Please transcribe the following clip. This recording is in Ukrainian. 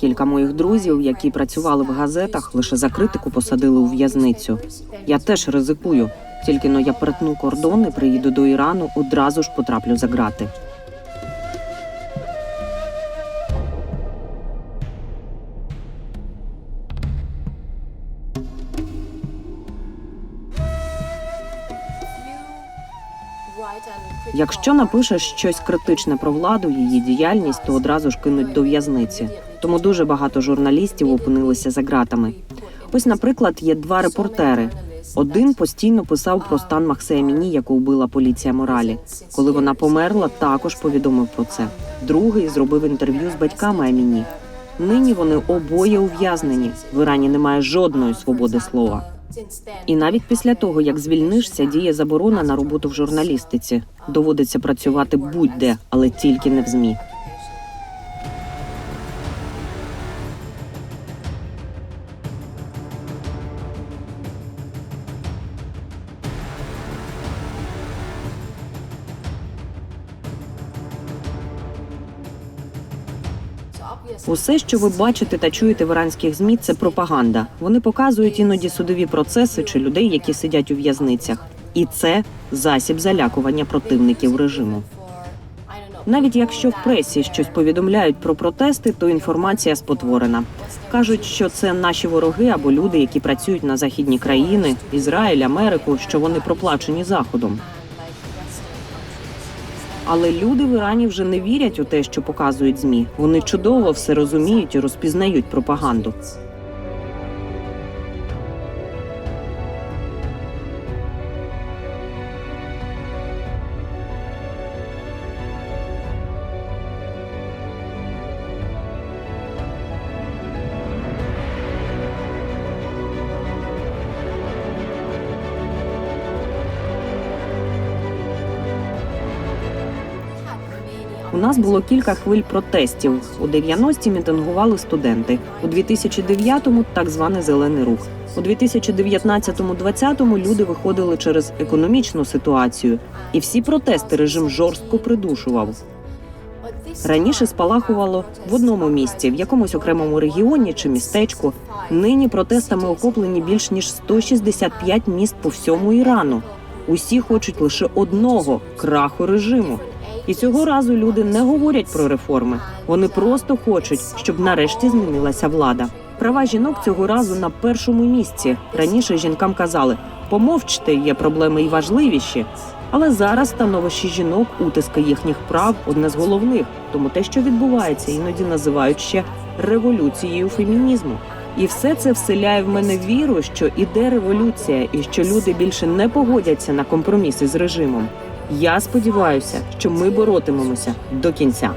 Кілька моїх друзів, які працювали в газетах, лише за критику посадили у в'язницю. Я теж ризикую. Тільки но я перетну кордон і приїду до Ірану, одразу ж потраплю за грати. Якщо напишеш щось критичне про владу, її діяльність, то одразу ж кинуть до в'язниці. Тому дуже багато журналістів опинилися за ґратами. Ось, наприклад, є два репортери. Один постійно писав про стан Махсе Аміні, яку вбила поліція моралі. Коли вона померла, також повідомив про це. Другий зробив інтерв'ю з батьками Аміні. Нині вони обоє ув'язнені. В Ірані немає жодної свободи слова. І навіть після того, як звільнишся, діє заборона на роботу в журналістиці. Доводиться працювати будь-де, але тільки не в змі. Усе, що ви бачите та чуєте в іранських змі, це пропаганда. Вони показують іноді судові процеси чи людей, які сидять у в'язницях. І це засіб залякування противників режиму. Навіть якщо в пресі щось повідомляють про протести, то інформація спотворена. Кажуть, що це наші вороги або люди, які працюють на західні країни, Ізраїль, Америку, що вони проплачені заходом. Але люди в Ірані вже не вірять у те, що показують змі. Вони чудово все розуміють і розпізнають пропаганду. У нас було кілька хвиль протестів. У 90-ті мітингували студенти. У 2009-му – так званий зелений рух. У 2019-2020 люди виходили через економічну ситуацію, і всі протести режим жорстко придушував. Раніше спалахувало в одному місці, в якомусь окремому регіоні чи містечку. Нині протестами охоплені більш ніж 165 міст по всьому Ірану. Усі хочуть лише одного краху режиму. І цього разу люди не говорять про реформи. Вони просто хочуть, щоб нарешті змінилася влада. Права жінок цього разу на першому місці. Раніше жінкам казали: помовчте, є проблеми і важливіші. Але зараз становище жінок, утиски їхніх прав одне з головних. Тому те, що відбувається, іноді називають ще революцією фемінізму. І все це вселяє в мене віру, що іде революція, і що люди більше не погодяться на компроміси з режимом. Я сподіваюся, що ми боротимемося до кінця.